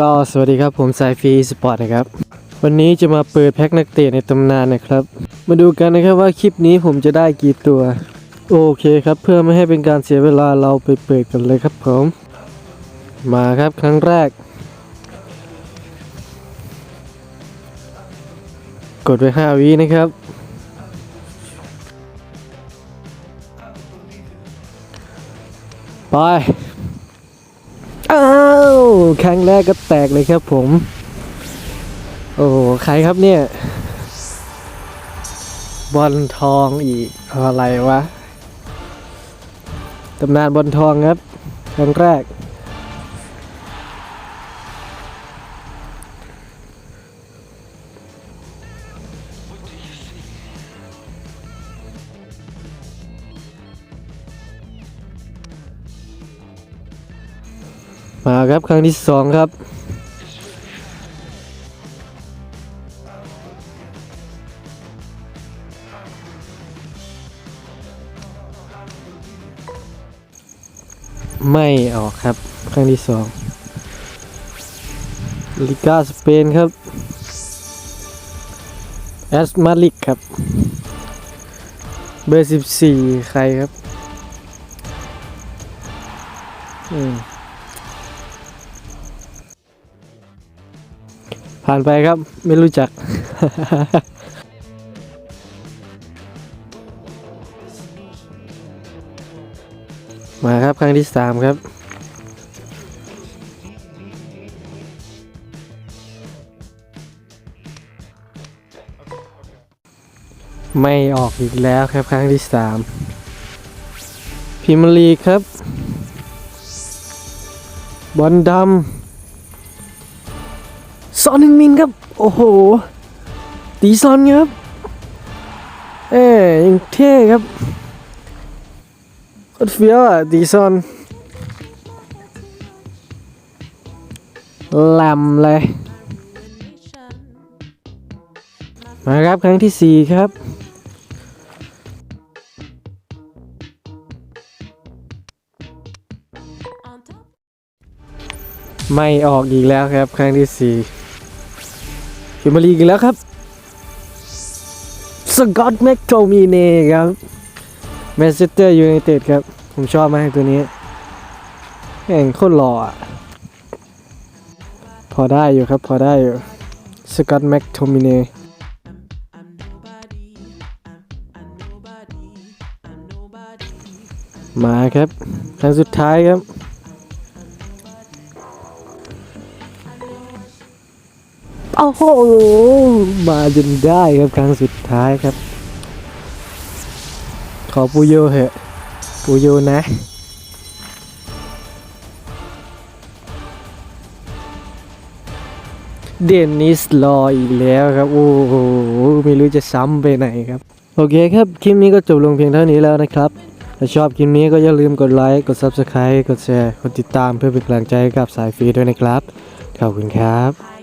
ก็สวัสดีครับผมสายฟรีสปอร์ตนะครับ วันนี้จะมาเปิดแพ็คนักเตะในตำนานนะครับ มาดูกันนะครับว่าคลิปนี้ผมจะได้กี่ตัว โอเคครับเพื่อไม่ให้เป็นการเสียเวลาเราไปเปิดกันเลยครับผม มาครับครั้งแรก กดไป5วินะครับไปอ้าว ครั้งแรกก็แตกเลยครับผม โอ้ใครครับเนี่ย บอลทองอีกอะไรวะตำนานบอลทองครับครั้งแรก มาครับครั้งที่สองครับไม่ออกครับ ครั้งที่สองลิกาสเปนครับแอสมาลิกครับ เบอร์สิบสี่ใครครับ อืม ผ่านไปครับ ไม่รู้จัก มาครับครั้งที่สามครับ ไม่ออกอีกแล้วครับครั้งที่สามพิมลีครับ บอลดำ ซอนหนึ่งมินครับ โอ้โห ตีซอนครับ เอ้ยยังเท่ครับโคตรเฟี้ยวอะดีซอนแหลมเลย มาครับครั้งที่สี่ครับไม่ออกอีกแล้วครับ ครั้งที่สี่ พิมารีอีกแล้วครับสกอตแม็กโทมีเน่ครับแมนเชสเตอร์ยูไนเต็ดครับ ผมชอบมากตัวนี้แข่งโคตรหล่ออะพอได้อยู่ครับพอได้อยู่สกอตแม็กโทมิเน่มาครับ ครั้งสุดท้ายครับ โอ้โห มาจนได้ครับครั้งสุดท้ายครับ ขอปูโยเหอะปูโยนะเดนนิสรออีกแล้วครับ โอ้โห ไม่รู้จะซ้ำไปไหนครับ โอเคครับ คลิปนี้ก็จบลงเพียงเท่านี้แล้วนะครับ ถ้าชอบคลิปนี้ก็อย่าลืมกดไลค์ กด Subscribe กดแชร์ กดติดตามเพื่อเป็นกำลังใจให้กับสายฟรีด้วยนะครับ ขอบคุณครับ